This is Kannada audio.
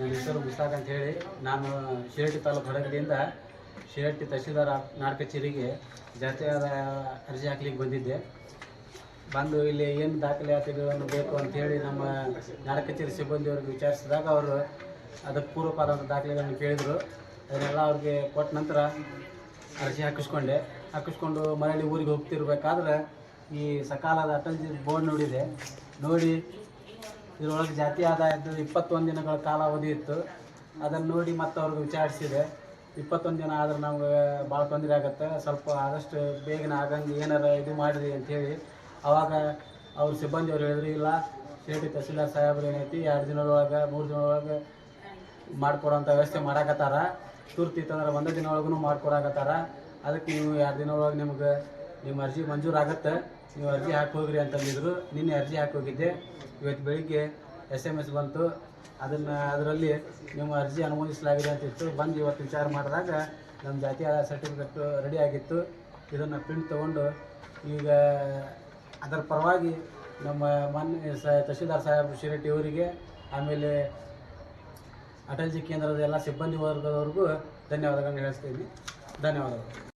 ಪ್ರಸಾದ್ ಅಂತ ಹೇಳಿ. ನಾನು ಶಿರಟ್ಟಿ ತಾಲೂಕು ಹೊರಗಡೆಯಿಂದ ಶಿರಟ್ಟಿ ತಹಶೀಲ್ದಾರ್ ನಾಡ ಕಚೇರಿಗೆ ಜಾತಿಯಾದ ಅರ್ಜಿ ಹಾಕ್ಲಿಕ್ಕೆ ಬಂದಿದ್ದೆ. ಬಂದು ಇಲ್ಲಿ ಏನು ದಾಖಲೆ ದಾಖಲಾತಿಗಳನ್ನು ಬೇಕು ಅಂತೇಳಿ ನಮ್ಮ ನಾಡ ಕಚೇರಿ ಸಿಬ್ಬಂದಿಯವ್ರಿಗೆ ವಿಚಾರಿಸಿದಾಗ ಅವರು ಅದಕ್ಕೆ ಪೂರ್ವಪಾದಂಥ ದಾಖಲೆಗಳನ್ನು ಕೇಳಿದರು. ಅದನ್ನೆಲ್ಲ ಅವ್ರಿಗೆ ಕೊಟ್ಟ ನಂತರ ಅರ್ಜಿ ಹಾಕಿಸ್ಕೊಂಡೆ. ಹಾಕಿಸ್ಕೊಂಡು ಮರಳಿ ಊರಿಗೆ ಹೋಗ್ತಿರ್ಬೇಕಾದ್ರೆ ಈ ಸಕಾಲದ ಅಟಲ್ಜಿ ಬೋರ್ಡ್ ನೋಡಿದೆ. ನೋಡಿ ಇದರೊಳಗೆ ಜಾತಿ ಆದಾಯದ್ದು ಇಪ್ಪತ್ತೊಂದು ದಿನಗಳ ಕಾಲಾವಧಿ ಇತ್ತು. ಅದನ್ನು ನೋಡಿ ಮತ್ತೆ ಅವ್ರಿಗೆ ವಿಚಾರಿಸಿದೆ. ಇಪ್ಪತ್ತೊಂದು ದಿನ ಆದ್ರೆ ನಮ್ಗೆ ಭಾಳ ತೊಂದರೆ ಆಗುತ್ತೆ. ಸ್ವಲ್ಪ ಆದಷ್ಟು ಬೇಗನೆ ಆಗಂಗೆ ಏನಾರ ಇದು ಮಾಡಿರಿ ಅಂಥೇಳಿ ಅವಾಗ ಅವ್ರ ಸಿಬ್ಬಂದಿಯವ್ರು ಹೇಳಿದ್ರು, ಇಲ್ಲ ಶಿರಡಿ ತಹಸೀಲ್ದಾರ್ ಸಾಹೇಬ್ರು ಏನೈತಿ, ಎರಡು ದಿನದೊಳಗೆ, ಮೂರು ದಿನದೊಳಗೆ ಮಾಡ್ಕೊಡೋಂಥ ವ್ಯವಸ್ಥೆ ಮಾಡಾಕತ್ತಾರ. ತುರ್ತಿ ಇತ್ತಂದ್ರೆ ಒಂದೇ ದಿನ ಒಳಗೂ ಮಾಡ್ಕೊಡಾಕತ್ತಾರ. ಅದಕ್ಕೆ ನೀವು ಎರಡು ದಿನದೊಳಗೆ ನಿಮ್ಗೆ ನಿಮ್ಮ ಅರ್ಜಿ ಮಂಜೂರಾಗತ್ತೆ ನೀವು ಅರ್ಜಿ ಹಾಕಿ ಹೋಗ್ರಿ ಅಂತಂದಿದ್ರು ನಿನ್ನೆ ಅರ್ಜಿ ಹಾಕಿ ಹೋಗಿದ್ದೆ. ಇವತ್ತು ಬೆಳಿಗ್ಗೆ ಎಸ್ ಎಂ ಎಸ್ ಬಂತು. ಅದನ್ನು ಅದರಲ್ಲಿ ನಿಮ್ಮ ಅರ್ಜಿ ಅನುಮೋದಿಸಲಾಗಿದೆ ಅಂತಿತ್ತು ಬಂದು ಇವತ್ತು ವಿಚಾರ ಮಾಡಿದಾಗ ನಮ್ಮ ಜಾತಿ ಸರ್ಟಿಫಿಕೇಟ್ ರೆಡಿ ಆಗಿತ್ತು. ಇದನ್ನು ಪ್ರಿಂಟ್ ತೊಗೊಂಡು ಈಗ ಅದರ ಪರವಾಗಿ ನಮ್ಮ ಮಾನ್ಯ ಸ ತಹಶೀಲ್ದಾರ್ ಸಾಹೇಬ್ ಶಿರೆಟ್ಟಿ ಅವರಿಗೆ, ಆಮೇಲೆ ಅಟಲ್ಜಿ ಕೇಂದ್ರದ ಎಲ್ಲ ಸಿಬ್ಬಂದಿ ವರ್ಗದವ್ರಿಗೂ ಧನ್ಯವಾದಗಳನ್ನು ಹೇಳ್ತೀನಿ ಧನ್ಯವಾದಗಳು.